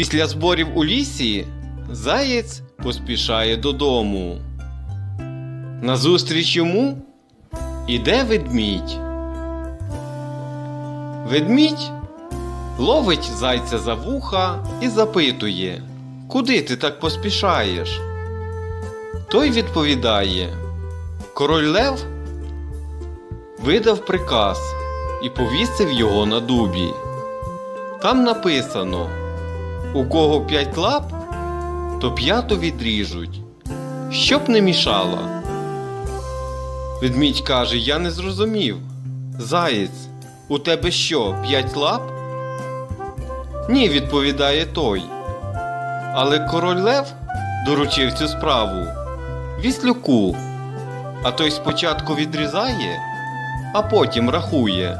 Після зборів у лісі заєць поспішає додому. Назустріч йому іде ведмідь. Ведмідь ловить зайця за вуха і запитує, куди ти так поспішаєш? Той відповідає: Король Лев видав приказ і повісив його на дубі. Там написано: у кого п'ять лап, то п'яту відріжуть, щоб не мішало. Ведмідь каже: Я не зрозумів. Заєць, у тебе що, п'ять лап? Ні, відповідає той. Але король Лев доручив цю справу віслюку, а той спочатку відрізає, а потім рахує.